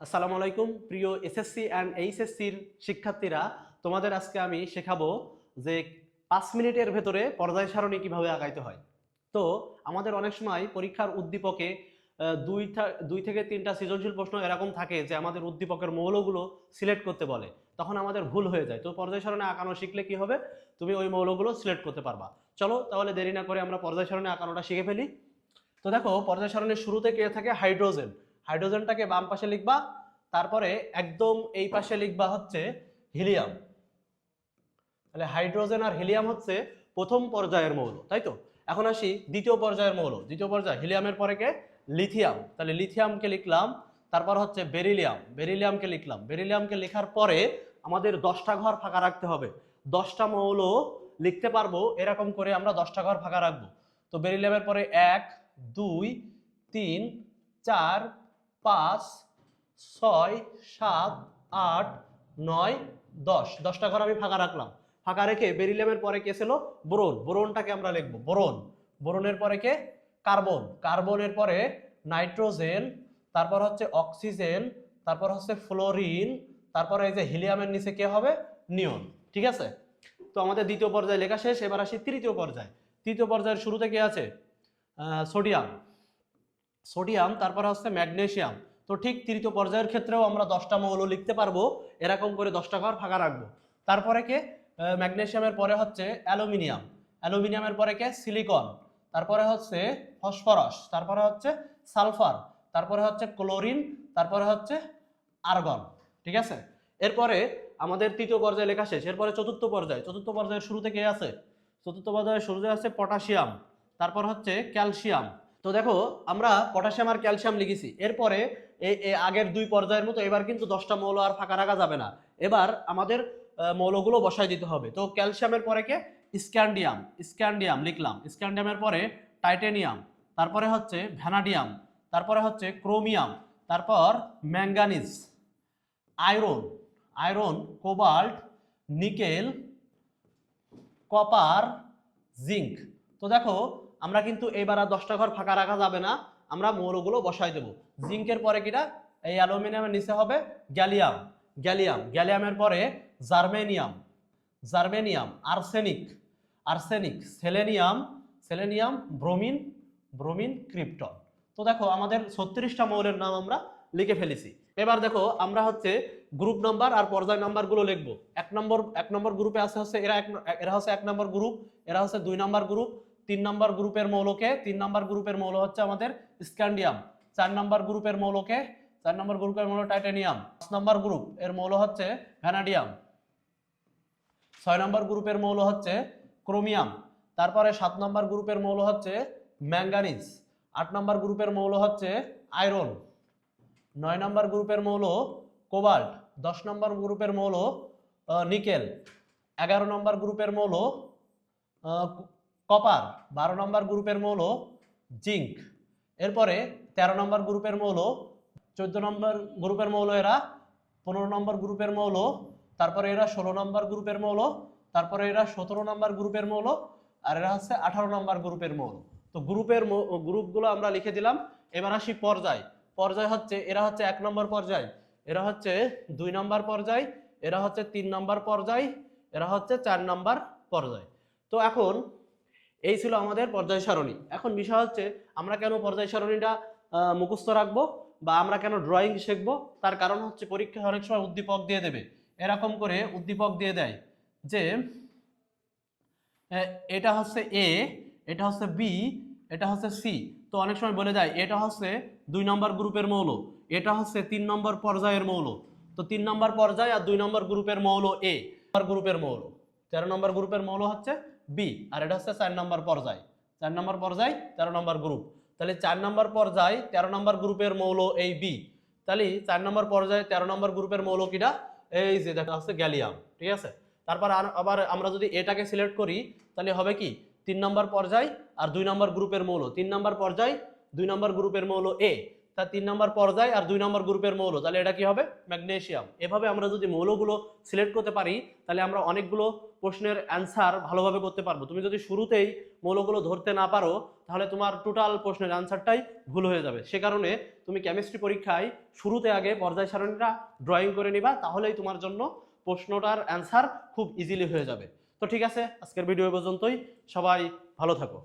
আসসালামু আলাইকুম, প্রিয় এসএসসি অ্যান্ড এইচএসসির শিক্ষার্থীরা। তোমাদের আজকে আমি শেখাবো যে পাঁচ মিনিটের ভেতরে পর্যায় সারণী কীভাবে আগাইতে হয়। তো আমাদের অনেক সময় পরীক্ষার উদ্দীপকে দুই দুই থেকে তিনটা সৃজনশীল প্রশ্ন এরকম থাকে যে আমাদের উদ্দীপকের মৌলগুলো সিলেক্ট করতে বলে। তখন আমাদের ভুল হয়ে যায়। তো পর্যায় সারণে আঁকানো শিখলে কি হবে? তুমি ওই মৌলগুলো সিলেক্ট করতে পারবা। চলো তাহলে দেরি না করে আমরা পর্যায় সারণে আঁকানোটা শিখে ফেলি। তো দেখো, পর্যায় সারণীর শুরুতে কে থাকে? হাইড্রোজেন। হাইড্রোজেনটাকে বাম পাশে লিখবা, তারপরে একদম এই পাশে লিখবা হচ্ছে হিলিয়াম। তাহলে হাইড্রোজেন আর হিলিয়াম হচ্ছে প্রথম পর্যায়ের মৌল, তাই তো? এখন আসি দ্বিতীয় পর্যায়ের মৌল। দ্বিতীয় পর্যায়, হিলিয়ামের পরে কে? লিথিয়াম। তাহলে লিথিয়ামকে লিখলাম, তারপর হচ্ছে বেরিলিয়াম। বেরিলিয়ামকে লিখলাম। বেরিলিয়ামকে লেখার পরে আমাদের দশটা ঘর ফাঁকা রাখতে হবে। দশটা মৌল লিখতে পারব, এরকম করে আমরা দশটা ঘর ফাঁকা রাখব। তো বেরিলিয়ামের পরে এক, দুই, তিন, চার পাঁচ, ছয়, সাত, আট, নয়, দশ। দশটা ঘর আমি ফাঁকা রাখলাম। ফাঁকা রেখে বেরিলিয়ামের পরে কে ছিল? বোরন। বোরনটাকে আমরা লিখব। বোরন। বোরনের পরে কে? কার্বন। কার্বনের পরে নাইট্রোজেন, তারপর হচ্ছে অক্সিজেন, তারপর হচ্ছে ফ্লোরিন, তারপরে এই যে হিলিয়ামের নিচে কে হবে? নিয়ন। ঠিক আছে? তো আমাদের দ্বিতীয় পর্যায়ে লেখা শেষ, এবার আসি তৃতীয় পর্যায়ে। তৃতীয় পর্যায়ের শুরুতে কে আছে? সোডিয়াম। সোডিয়াম, তারপর হচ্ছে ম্যাগনেশিয়াম। তো ঠিক তৃতীয় পর্যায়ের ক্ষেত্রেও আমরা দশটা মৌল লিখতে পারব, এরকম করে দশটা ঘর ফাঁকা রাখব। তারপরে কে? ম্যাগনেশিয়ামের পরে হচ্ছে অ্যালুমিনিয়াম। অ্যালুমিনিয়ামের পরে কে? সিলিকন। তারপরে হচ্ছে ফসফরাস। তারপরে হচ্ছে সালফার। তারপরে হচ্ছে ক্লোরিন। তারপরে হচ্ছে আর্গন। ঠিক আছে? এরপরে আমাদের তৃতীয় পর্যায়ে লেখা শেষ। এরপরে চতুর্থ পর্যায়ে। চতুর্থ পর্যায়ের শুরুতে কে আছে? চতুর্থ পর্যায়ের শুরুতে আছে পটাশিয়াম। তারপর হচ্ছে ক্যালসিয়াম। তো দেখো, আমরা পটাশিয়াম আর ক্যালসিয়াম লিখেছি। এরপরে আগের দুই পর্যায়ের মতো এবার কিন্তু দশটা মৌল আর ফাঁকা রাখা যাবে না। এবার আমাদের মৌলগুলো বসায় দিতে হবে। তো ক্যালসিয়ামের পরে কে? স্ক্যান্ডিয়াম। স্ক্যান্ডিয়াম লিখলাম। স্ক্যান্ডিয়ামের পরে টাইটেনিয়াম। তারপরে হচ্ছে ভ্যানাডিয়াম। তারপরে হচ্ছে ক্রোমিয়াম। তারপর manganese. Iron. Iron, cobalt, nickel, copper, zinc. তো দেখো আমরা কিন্তু এবার আর দশটা ঘর ফাঁকা রাখা যাবে না, আমরা মৌলগুলো বসাই দেবো। জিঙ্কের পরে কিটা? এই অ্যালুমিনিয়ামের নিচে হবে গ্যালিয়াম। গ্যালিয়াম। গ্যালিয়ামের পরে germanium. Germanium, arsenic. Arsenic, selenium. Selenium, bromine. Bromine, krypton. তো দেখো, আমাদের ছত্রিশটা মৌলের নাম আমরা লিখে ফেলেছি। এবার দেখো, আমরা হচ্ছে গ্রুপ নাম্বার আর পর্যায় নাম্বারগুলো লিখব। এক নম্বর এক নম্বর গ্রুপে আছে হচ্ছে, এরা এক, এরা হচ্ছে এক নম্বর গ্রুপ, এরা হচ্ছে দুই নম্বর গ্রুপ তিন নম্বর গ্রুপের মৌলকে তিন নম্বর গ্রুপের মৌল হচ্ছে আমাদের স্ক্যান্ডিয়াম চার নম্বর গ্রুপের মৌলকে চার নম্বর গ্রুপের মৌল টাইটানিয়াম পাঁচ নম্বর গ্রুপ এর মৌল হচ্ছে ভ্যানাডিয়াম ছয় নম্বর গ্রুপের মৌল হচ্ছে ক্রোমিয়াম তারপরে সাত নম্বর গ্রুপের মৌল হচ্ছে ম্যাঙ্গানিজ আট নম্বর গ্রুপের মৌল হচ্ছে আয়রন নয় নম্বর গ্রুপের মৌল কোবাল্ট দশ নম্বর গ্রুপের মৌল নিকেল এগারো নম্বর গ্রুপের মৌল কপার, বারো নম্বর গ্রুপের মৌল জিঙ্ক। এরপরে তেরো নম্বর গ্রুপের মৌল, চোদ্দ নম্বর গ্রুপের মৌল এরা, পনেরো নম্বর গ্রুপের মৌল, তারপরে এরা ষোলো নম্বর গ্রুপের মৌল, তারপরে এরা সতেরো নম্বর গ্রুপের মৌল, আর এরা হচ্ছে আঠারো নম্বর গ্রুপের মৌল। তো গ্রুপের গ্রুপগুলো আমরা লিখে দিলাম। এবার আসি পর্যায়। পর্যায় হচ্ছে, এরা হচ্ছে এক নম্বর পর্যায়। এরা হচ্ছে দুই নম্বর পর্যায়, এরা হচ্ছে তিন নম্বর পর্যায়, এরা হচ্ছে চার নম্বর পর্যায়। তো এখন এই ছিল আমাদের পর্যায় সারণী। এখন বিষয় হচ্ছে, আমরা কেন পর্যায় সারণীটা মুখস্থ রাখব বা আমরা কেন ড্রয়িং শিখব? তার কারণ হচ্ছে পরীক্ষায় অনেক সময় উদ্দীপক দিয়ে দেবে। এরকম করে উদ্দীপক দিয়ে দেয় যে এটা হচ্ছে এ এটা হচ্ছে বি এটা হচ্ছে সি তো অনেক সময় বলে দেয়, এটা হচ্ছে দুই নম্বর গ্রুপের মৌল, এটা হচ্ছে তিন নম্বর পর্যায়ের মৌল। তো তিন নম্বর পর্যায় আর দুই নম্বর গ্রুপের মৌল এ গ্রুপের মৌল তেরো নম্বর গ্রুপের মৌল হচ্ছে বি, আর এটা হচ্ছে চার নম্বর পর্যায়। চার নম্বর পর্যায়, তেরো নম্বর গ্রুপ। তাহলে চার নম্বর পর্যায়, তেরো নম্বর গ্রুপের মৌল এই বি। তাহলে চার নম্বর পর্যায়ে, তেরো নম্বর গ্রুপের মৌল কিটা? এই যে দেখা হচ্ছে গ্যালিয়াম, ঠিক আছে? তারপর আবার আমরা যদি এটাকে সিলেক্ট করি, তাহলে হবে কি? তিন নম্বর পর্যায় আর দুই নম্বর গ্রুপের মৌল। তিন নম্বর পর্যায়, দুই নম্বর গ্রুপের মৌল এ। তার তিন নম্বর পর্যায় আর দুই নম্বর গ্রুপের মৌল। তাহলে এটা কি হবে? ম্যাগনেশিয়াম। এভাবে আমরা যদি মৌলগুলো সিলেক্ট করতে পারি, তাহলে আমরা অনেকগুলো প্রশ্নের অ্যান্সার ভালোভাবে করতে পারব। তুমি যদি শুরুতেই মৌলগুলো ধরতে না পারো, তাহলে তোমার টোটাল প্রশ্নের অ্যান্সারটাই ভুল হয়ে যাবে। সে কারণে তুমি কেমিস্ট্রি পরীক্ষায় শুরুতে আগে পর্যায় সারণীটা ড্রয়িং করে নিবা, তাহলেই তোমার জন্য প্রশ্নটার অ্যান্সার খুব ইজিলি হয়ে যাবে। তো ঠিক আছে, আজকের ভিডিও পর্যন্তই। সবাই ভালো থাকো।